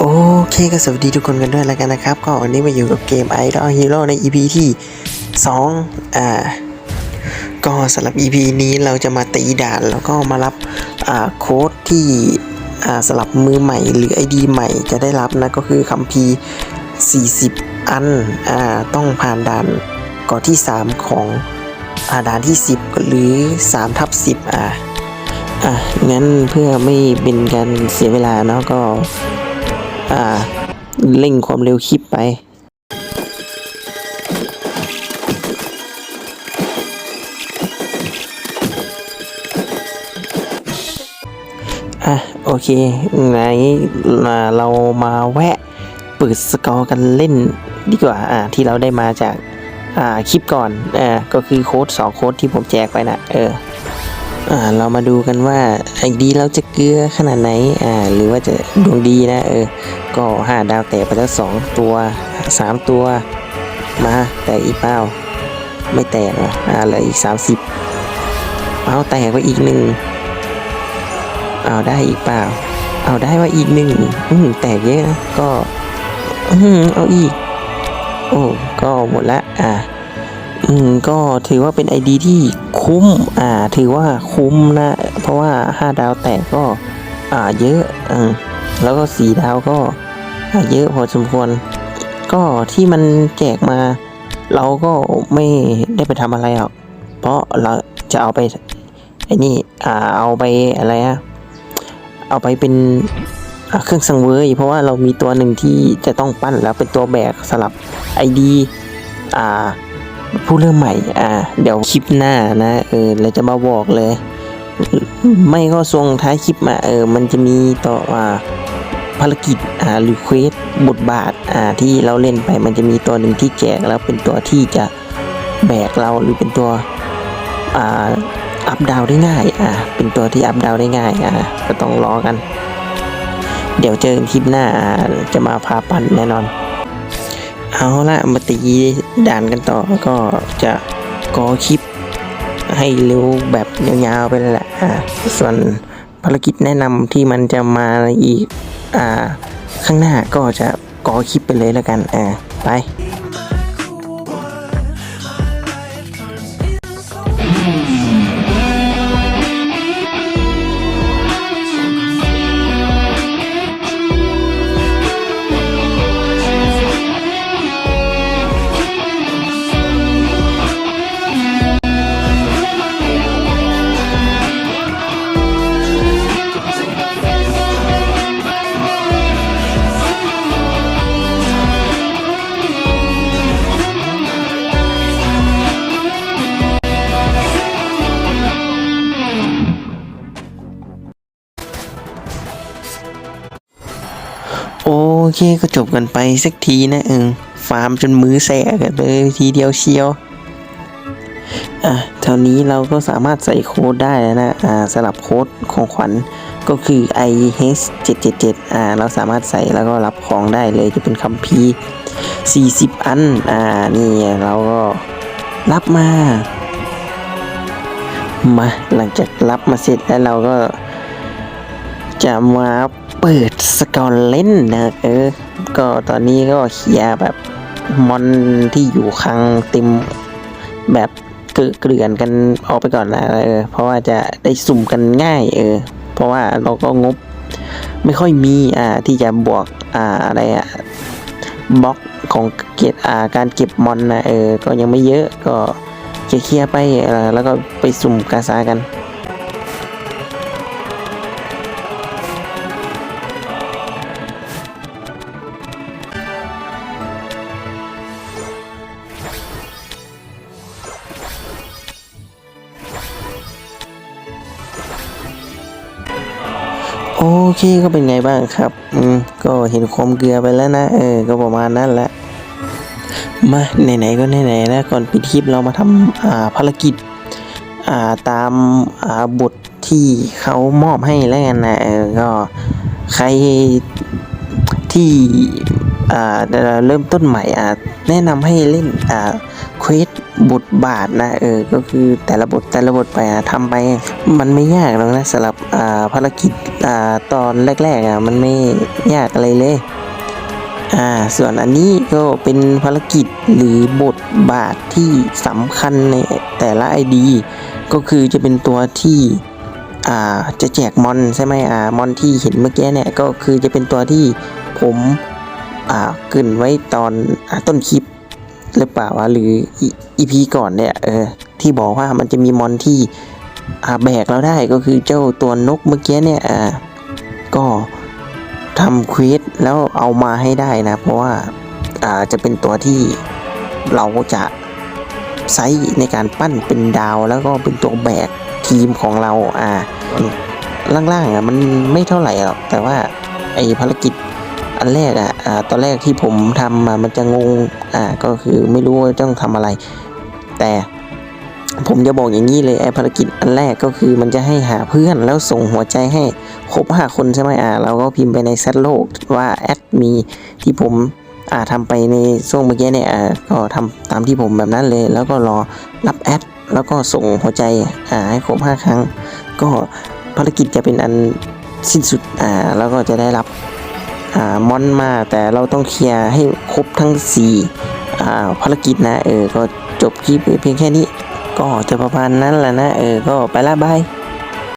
โอเคก็สวัสดีทุกคนกันด้วยแล้วกันนะครับ ก็วันนี้มาอยู่กับเกม Idol Hero ใน EP ที่ 2 อ่า ก็สำหรับ EP นี้เราจะมาตีด่านแล้วก็มารับ อ่า โค้ดที่อ่าสำหรับมือใหม่หรือ ID ใหม่จะได้รับนะก็คือคัมภีร์ 40 อัน อ่า ต้องผ่านด่านก่อนที่ 3 ของอ่าด่านที่ 10 หรือ3ทับ10 อ่าอะงั้นเพื่อไม่เป็นการเสียเวลาเนาะก็ อ่าเร่งความเร็วคลิปไปอะโอเคไหนอ่าเรามาแวะเปิดสกอร์กันเล่นดีกว่าอ่าที่เราได้มาจากอ่าคลิปก่อนอ่าก็คือโค้ดสองโค้ดที่ผมแจกไปนะเออ อ่าเรามาดูกันว่าไอดีเราจะเกลือขนาดไหนอ่าหรือว่าจะดวงดีนะเออก็ห้าดาวแตกไปแล้วสองตัวสามตัว มาแต่อีกเป้าไม่แตกอะอ่าเหลืออีกสามสิบเอาแตกไปอีกหนึ่งเอาได้อีกเปล่า เอาได้ว่าอีกหนึ่งอืมแตกเยอะนะก็อืมเอาอีก โอ้ก็หมดละอ่า อืมก็ถือว่าเป็นไอดีที่คุ้ม อ่า ถือว่าคุ้มนะ เพราะว่าห้าดาวแตกก็ อ่า เยอะอืมแล้วก็สี่ดาวก็ อ่า เยอะพอสมควร ก็ที่มันแจกมา เราก็ไม่ได้ไปทำอะไรหรอก เพราะเราจะเอาไปไอ้นี่ อ่า เอาไปอะไรอะเอาไปเป็นเครื่องสังเวยเพราะว่าเรามีตัวหนึ่งที่จะต้องปั้นแล้วเป็นตัวแบกสลับไอดีอ่า ผู้เริ่มใหม่ อ่า เดี๋ยวคลิปหน้านะ เออเราจะมาบอกเลย ไม่ก็ทรงท้ายคลิปมา เออ มันจะมีต่ออ่าภารกิจ อ่าหรือเควสบทบาท อ่า ที่เราเล่นไป มันจะมีตัวหนึ่งที่แจกแล้วเป็นตัวที่จะแบกเราหรือเป็นตัว อ่า อัพดาวได้ง่าย อ่า เป็นตัวที่อัพดาวได้ง่าย อ่า ก็ต้องรอกัน เดี๋ยวเจอคลิปหน้า จะมาพาปั่นแน่นอน เอาละมาตีด่านกันต่อก็จะกอคลิป ให้เร็วแบบยาวๆไปลยแหละส่วนภารกิจแนะนำที่มันจะมาอีกอ่าข้างหน้าก็จะกอคลิปไปเลยแล้วกันอ่าไป โอเคก็จบกันไปสักทีนะเออฟาร์มจนมือแสกกันเลยทีเดียวเชียวอะเท่านี้เราก็สามารถใส่โค้ดได้แล้วนะอ่าสลับโค้ดของขวัญก็คือ i h 7 7 7อ่าเราสามารถใส่แล้วก็รับของได้เลยจะเป็นคัมภีร์40 อันอ่านี่เราก็รับมามาหลังจากรับมาเสร็จแล้วเราก็จะมา เปิดสกอร์เล่นนะเออ ก็ตอนนี้ก็เคลียร์แบบมอนที่อยู่คังเต็มแบบเกลือเกลื่อนกันออกไปก่อนนะเออ เพราะว่าจะได้สุ่มกันง่าย เออ เพราะว่าเราก็งบไม่ค่อยมีอ่าที่จะบวกอ่าอะไรอะบล็อกของเก็บอ่าการเก็บมอนนะเออ ก็ยังไม่เยอะก็เคลียร์ไปแล้วก็ไปสุ่มกาซากัน โอเคก็เป็นไงบ้างครับ อืม ก็เห็นความเกลือไปแล้วนะ เออ ก็ประมาณนั้นแหละ มาไหนๆก็ไหนๆนะ ก่อนปิดคลิปเรามาทำอ่าภารกิจ อ่า ตาม อ่า บทที่เขามอบให้แล้วกันนะ เออ ก็ใครที่ เริ่มต้นใหม่แนะนำให้เล่นเควสบทบาทนะเออก็คือแต่ละบทแต่ละบทไปทำไปมันไม่ยากหรอกนะสำหรับภารกิจตอนแรกๆอะมันไม่ยากอะไรเลยอ่าส่วนอันนี้ก็เป็นภารกิจหรือบทบาทที่สำคัญในแต่ละ ID ก็คือจะเป็นตัวที่อ่าจะแจกมอนใช่ไหมอ่ามอนที่เห็นเมื่อกี้เนี่ยก็คือจะเป็นตัวที่ผม อ่าเกินไว้ตอนอต้นคลิปหรือเปล่าวะหรืออีพีก่อนเนี่ยเออที่บอกว่ามันจะมีมอนที่อาแบกเราได้ก็คือเจ้าตัวนกเมื่อกี้เนี่ยอ่าก็ทำควีสแล้วเอามาให้ได้นะ เพราะว่าอ่าจะเป็นตัวที่เราจะใช้ในการปั้นเป็นดาวแล้วก็เป็นตัวแบกทีมของเราอ่าล่างๆอะมันไม่เท่าไหร่หรอกแต่ว่าไอภารกิจ อันแรกอะอ่าตอนแรกที่ผมทำมามันจะงงอ่าก็คือไม่รู้ว่าต้องทำอะไร แต่ผมจะบอกอย่างนี้เลยไอภารกิจอันแรกก็คือมันจะให้หาเพื่อนแล้วส่งหัวใจให้ครบห้าคนใช่ไหมอ่าเราก็พิมพ์ไปในแชทโลกว่าแอดมีที่ผมอ่าทำไปในช่วงเมื่อกี้เนี่ยอ่าก็ทำตามที่ผมแบบนั้นเลย แล้วก็รอรับแอดแล้วก็ส่งหัวใจอ่าให้ครบห้าครั้ง ก็ภารกิจจะเป็นอันสิ้นสุดอ่าแล้วก็จะได้รับ มอนมาแต่เราต้องเคลียร์ให้ครบทั้งสี่อ่าภารกิจนะเออก็จบคลิปเพียงแค่นี้ ก็จะประมาณนั้นแหละนะเออก็ไปละบาย